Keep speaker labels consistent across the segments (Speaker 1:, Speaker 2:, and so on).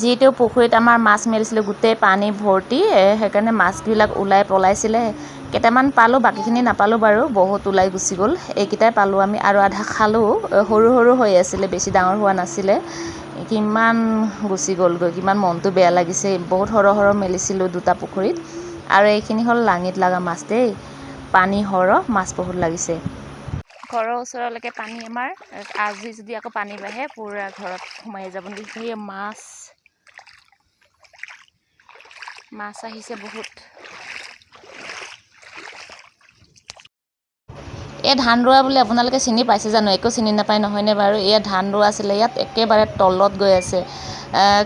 Speaker 1: যিহেতু পুখুৰীত আমাৰ মাছ মেলিছিলোঁ, গোটেই পানী ভৰ্তি সেইকাৰণে মাছবিলাক ওলাই পলাইছিলে। কেইটামান পালোঁ, বাকীখিনি নাপালোঁ বাৰু, বহুত ওলাই গুচি গ'ল। এইকেইটাই পালোঁ আমি আৰু আধা খালোঁ সৰু সৰু হৈ আছিলে, বেছি ডাঙৰ হোৱা নাছিলে। কিমান গুচি গ'লগৈ, কিমান মনটো বেয়া লাগিছে। বহুত সৰহ সৰহ মেলিছিলোঁ দুটা পুখুৰীত। আৰু এইখিনি হ'ল লাঙিত লগা মাছ দেই, পানী সৰহ মাছ বহুত লাগিছে। ঘৰৰ ওচৰলৈকে পানী আমাৰ, আজি যদি আকৌ পানী বাঢ়ে, পূৰা ঘৰত সোমাই যাব সেই মাছ। মাছ আহিছে বহুত। এই ধান ৰোৱা বুলি আপোনালোকে চিনি পাইছে জানো? একো চিনি নাপায় নহয়নে বাৰু? এয়া ধান ৰোৱা আছিলে, ইয়াত একেবাৰে তলত গৈ আছে।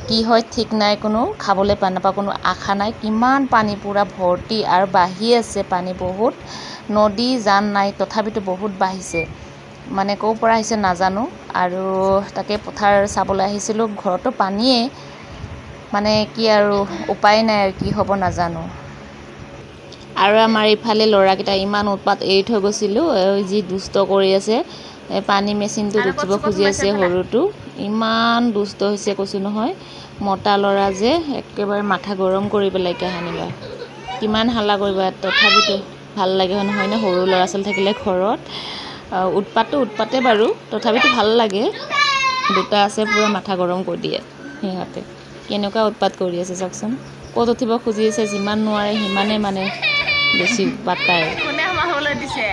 Speaker 1: কি হয় ঠিক নাই কোনো, খাবলৈ পা নাপাওঁ, কোনো আশা নাই। কিমান পানী, পূৰা ভৰ্তি আৰু বাঢ়ি আছে পানী বহুত। নদী জান নাই, তথাপিতো বহুত বাঢ়িছে। মানে ক'ৰ পৰা আহিছে নাজানো। আৰু তাকে পথাৰ চাবলৈ আহিছিলোঁ, ঘৰতো পানীয়ে মানে কি আৰু উপায় নাই আৰু কি হ'ব নাজানো। আৰু আমাৰ ইফালে ল'ৰাকেইটা ইমান উৎপাত এৰি থৈ গৈছিলোঁ যি দুষ্ট কৰি আছে পানী মেচিনটোত উঠিব খুজি আছে সৰুটো ইমান দুষ্ট হৈছে কৈছোঁ নহয় মতা ল'ৰা যে একেবাৰে মাথা গৰম কৰি পেলাই কাহানিবা কিমান হাল্লা কৰিব তথাপিতো ভালো লাগে হয় নহয়নে সৰু ল'ৰা ছোৱালী থাকিলে ঘৰত। উৎপাতটো উৎপাতে বাৰু তথাপিতো ভালো লাগে দুটা আছে পূৰা মাথা গৰম কৰি দিয়ে সিহঁতে। কেনেকুৱা উৎপাত কৰি আছে চাওকচোন। ক'ত উঠিব খুজি আছে, যিমান নোৱাৰে সিমানেই মানে বেছি পাত পায়। দিছে?